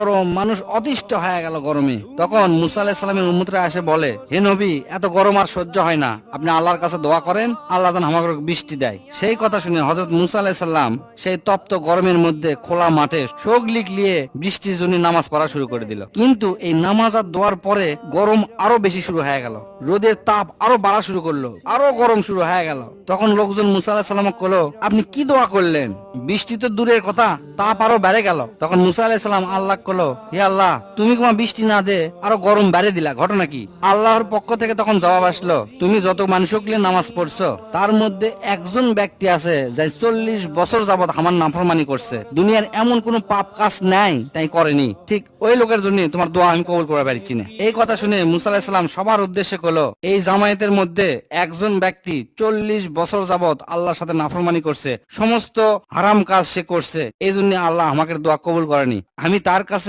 গরম, মানুষ অতিষ্ঠ হয়ে গেল গরমে। তখন মুসা আলাহিসাল্লামের উম্মতরা এসে বলে, হে নবী, এত গরম আর সহ্য হয় না। আপনি আল্লাহর কাছে দোয়া করেন, আল্লাহ যেন আমাকে বৃষ্টি দেয়। সেই কথা শুনে হজরত মুসা আলাহিসাল্লাম সেই তপ্ত গরমের মধ্যে খোলা মাঠে শোক লিখলিয়ে বৃষ্টির জন্য নামাজ পড়া শুরু করে দিল। কিন্তু এই নামাজ আর দোয়ার পরে গরম আরও বেশি শুরু হয়ে গেল। রোদের তাপ আরও বাড়া শুরু করল, আরও গরম শুরু হয়ে গেল। তখন লোকজন মুসা আলাহিসাল্লাম কলো আপনি কি দোয়া করলেন? বৃষ্টি তো দূরের কথা, তাপ আরও বেড়ে গেল। তখন মুসা আলাহিসাল্লাম আল্লাহ কলো, হে আল্লাহ, তুমি তোমার বৃষ্টি না দে, আরও গরম বেড়ে দিলা, ঘটনা কি? আল্লাহর পক্ষ থেকে তখন জবাব আসলো, তুমি যত মানুষকে নামাজ পড়ছো, তার মধ্যে একজন ব্যক্তি আছে যে চল্লিশ বছর যাবৎ আমার নাফরমানি করছে। দুনিয়ার এমন কোন পাপ কাজ নাই, তাই করেনি। ঠিক ওই লোকের জন্য তোমার দোয়া আমি কবুল করে পারছি না। এই কথা শুনে মুসা আলাহিসাল্লাম সবার উদ্দেশ্যে কলো, এই জামায়াতের মধ্যে একজন ব্যক্তি চল্লিশ বছর যাবৎ আল্লাহর সাথে নাফরমানি করছে, সমস্ত হারাম কাজ সে করছে, এই জন্য আল্লাহ আমাকে দোয়া কবুল করেনি। আমি তার কাছে